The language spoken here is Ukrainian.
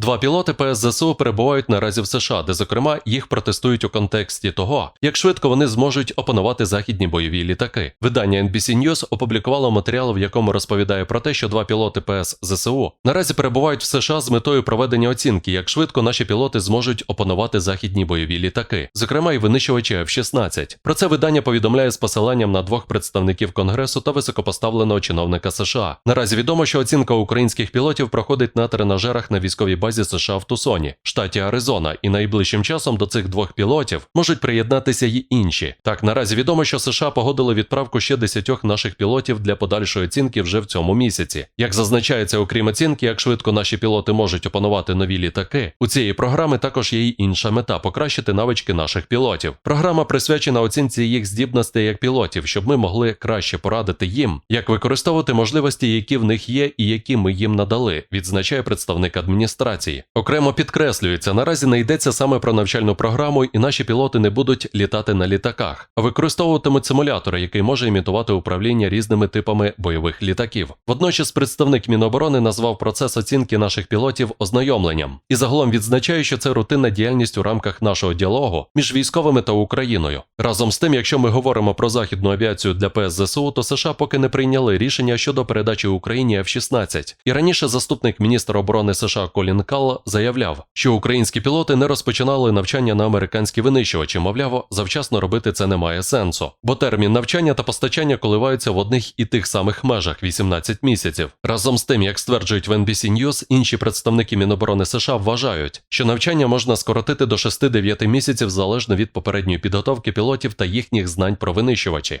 Два пілоти ПСЗСУ перебувають наразі в США, де, зокрема, їх протестують у контексті того, як швидко вони зможуть опанувати західні бойові літаки. Видання NBC News опублікувало матеріал, в якому розповідає про те, що два пілоти ПСЗСУ наразі перебувають в США з метою проведення оцінки, як швидко наші пілоти зможуть опанувати західні бойові літаки, зокрема і винищувачі F-16. Про це видання повідомляє з посиланням на двох представників Конгресу та високопоставленого чиновника США. Наразі відомо, що оцінка українських пілотів проходить на тренажерах на військовій базі США в Тусоні, штаті Аризона, і найближчим часом до цих двох пілотів можуть приєднатися й інші. Так, наразі відомо, що США погодили відправку ще десятьох наших пілотів для подальшої оцінки вже в цьому місяці. Як зазначається, окрім оцінки, як швидко наші пілоти можуть опанувати нові літаки, у цієї програми також є й інша мета покращити навички наших пілотів. Програма присвячена оцінці їх здібностей як пілотів, щоб ми могли краще порадити їм, як використовувати можливості, які в них є, і які ми їм надали, відзначає представник адміністрації. Окремо підкреслюється, наразі не йдеться саме про навчальну програму, і наші пілоти не будуть літати на літаках, а використовуватимуть симулятор, який може імітувати управління різними типами бойових літаків. Водночас представник Міноборони назвав процес оцінки наших пілотів ознайомленням і загалом відзначає, що це рутинна діяльність у рамках нашого діалогу між військовими та Україною. Разом з тим, якщо ми говоримо про західну авіацію для ПСЗСУ, то США поки не прийняли рішення щодо передачі Україні F-16. І раніше заступник міністра оборони США Колін Калл заявляв, що українські пілоти не розпочинали навчання на американські винищувачі, мовляв, завчасно робити це немає сенсу, бо термін навчання та постачання коливаються в одних і тих самих межах 18 місяців. Разом з тим, як стверджують в NBC News, інші представники Міноборони США вважають, що навчання можна скоротити до 6-9 місяців залежно від попередньої підготовки пілотів та їхніх знань про винищувачі.